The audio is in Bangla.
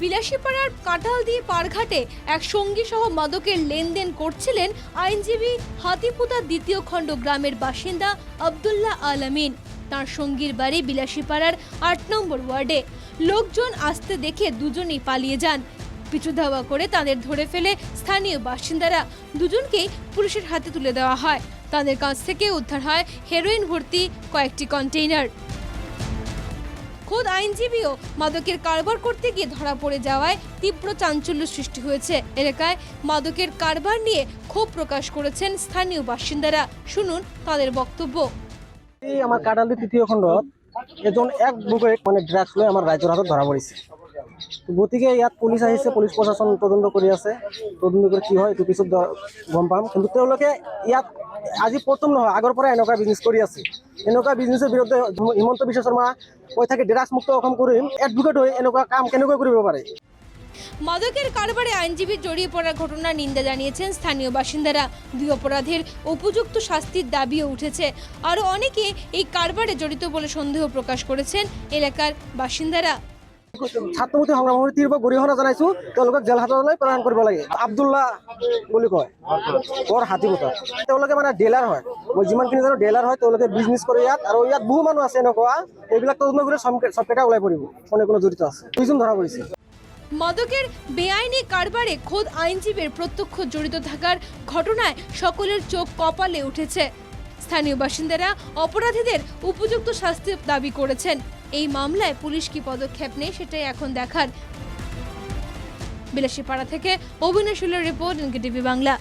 বিলাসীপাড়ার কাঁঠাল দিয়ে পারঘাটে এক সঙ্গী সহ মাদকের লেনদেন করছিলেন আইনজীবী হাতিপুতা দ্বিতীয় খণ্ড গ্রামের বাসিন্দা আবদুল্লাহ আলামিন। তার সঙ্গীর বাড়ি বিলাসীপাড়ার আট নম্বর ওয়ার্ডে। লোকজন আসতে দেখে দুজনেই পালিয়ে যান। পিছু ধাওয়া করে তাদের ধরে ফেলে স্থানীয় বাসিন্দারা। দুজনকেই পুলিশের হাতে তুলে দেওয়া হয়। তাদের কাছ থেকে উদ্ধার হয় হেরোইন ভর্তি কয়েকটি কন্টেইনার। খোদ আইনজীবীও মাদকের কারবার করতে গিয়ে ধরা পড়ে যাওয়ায় তীব্র চাঞ্চল্য সৃষ্টি হয়েছে। এলাকায় মাদকের কারবার নিয়ে ক্ষোভ প্রকাশ করেছেন স্থানীয় বাসিন্দারা। শুনুন তাদের বক্তব্য। এই আমার কাটালি তৃতীয় খণ্ড, এজন এক বুকে মানে ড্রাগস লৈ আমার ৰাইজৰ হাতত ধৰা পৰিছে গতিকে ইয়াত পুলিচ আহিছে পুলিচ প্ৰশাসন তদন্ত কৰি আছে। তদন্ত কৰি কি হয়, এইটো পিছত গম পাম। কিন্তু তেওঁলোকে ইয়াত আজি প্ৰথম নহয়, আগৰ পৰা এনেকুৱা বিজনেছ কৰি আছে। এনেকুৱা বিজনেছৰ বিৰুদ্ধে হিমন্ত বিশ্ব শৰ্মা কৈ থাকে ড্ৰাগছ মুক্ত অসম কৰিম এডভোকেট হৈ এনেকুৱা কাম কেনেকৈ কৰিব পাৰে? মাদকের কারবারে আইনজীবী জড়িয়ে পড়ার ঘটনার নিন্দা জানিয়েছেন স্থানীয় বাসিন্দারা। দুই অপরাধের উপযুক্ত শাস্তির দাবিও উঠেছে। আরও অনেকে এই কারবারে জড়িত বলে সন্দেহ প্ৰকাশ করেছেন এলাকার বাসিন্দারা। কয়। তেওঁলোকে মানে হয়। জানো হয় বিজনেছ কৰে ইয়াত। আৰু ইয়াত বহু মানুহ আছে এনেকুৱা। এইবিলাক তদন্ত কৰি ওলাই পৰিব। কোনে কোনো জড়িত আছে। দুইজন ধৰা পৰিছে। মাদকের বেআইনি কারবারে খোদ আইনজীবীর প্রত্যক্ষ জড়িত থাকার ঘটনায় সকলের চোখ কপালে উঠেছে। স্থানীয় বাসিন্দারা অপরাধীদের উপযুক্ত শাস্তি দাবি করেছেন। এই মামলায় পুলিশ কি পদক্ষেপ নেয় সেটাই এখন দেখার। বিলাসীপাড়া থেকে অভিনয়শীলের রিপোর্ট টিভি বাংলা।